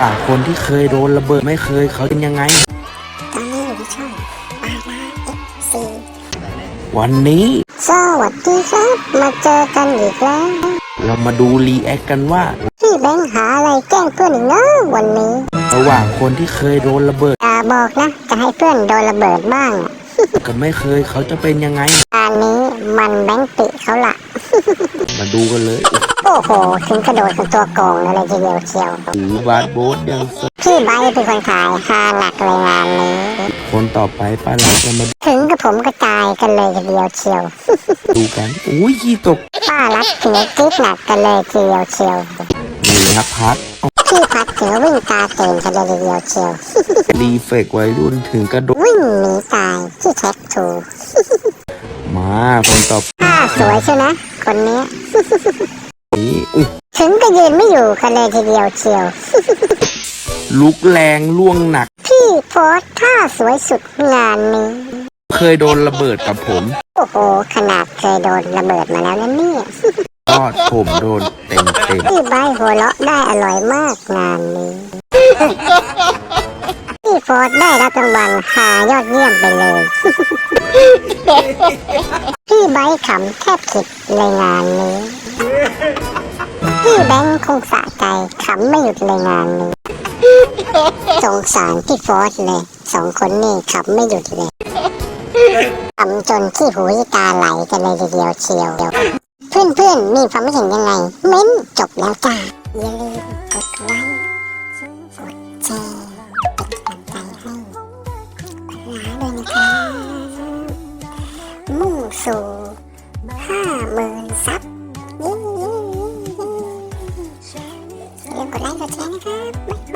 ต่างคนที่เคยโดนระเบิดไม่เคยเขาเป็นยังไงตอนนี้อยู่ที่ช่องปาราเอฟซีวันนี้สวัสดีครับ มาเจอกันอีกแล้ว เรามาดูรีแอคกันว่า พี่แบงค์หาอะไรแกล้งเพื่อนอีกเนาะวันนี้ ระหว่างคนที่เคยโดนระเบิด อย่าบอกนะ จะให้เพื่อนโดนระเบิดบ้างอะกับไม่เคยเขาจะเป็นยังไง อันนี้มันแบงค์ติเขาละ มาดูกันเลย โอ้โห ถึงกระโดดเป็นตัวโกงเลยทีเดียวเชียวถือบาสโบสยังสดพี่ไบร์ทเป็นคนถ่ายฮาหนักเลยงานนี้ คนต่อไปป้าเราจะมาถึงกับผมกระจายกันเลยทีเดียวเชียว ดูกันอุ้ยขี้ตกป้ารัดถึงกับกรี๊ดหนักกันเลยทีเดียวเชียวนี่นะพัดพี่พัดถึงกับวิ่งตาเต็งกันเลยทีเดียวเชียวรีเฟกวัยรุ่นถึงกระโดดวิ่งหนีตายที่แท็กทู มาคนต่อไปถ้าสวยใช่ไหมคนนี้ นี้อุ๊ยถึงก็ยืนไม่อยู่กันเลยทีเดียวเชียว ลุกแรงล่วงหนัก พี่โพสท่าสวยสุดงานนี้ เคยโดนระเบิดกับผม โอ้โห ขนาดเคยโดนระเบิดมาแล้วนะเนี่ยยอดผมโดนเต็มเต็มพี่ใบหัวเราะได้อร่อยมากงานนี้ พี่โฟร์ดได้รับรางวัลหายอดเยี่ยมไปเลย พี่ไบค์ขำแทบขิดเลยงานนี้ พี่แบงค์คงสะใจขำไม่หยุดเลยงานนี้ สงสารพี่โฟร์ดเลย สองคนนี่ขำไม่หยุดเลยขำจนขี้หูตาไหลกันเลยทีเดียวเชียว เพื่อนๆมีความเห็นยังไง เม้นจบแล้วจ้า สู่ห้าหมื่นซับเย้ๆๆอย่าลืมกดไลค์กดแชร์นะครับ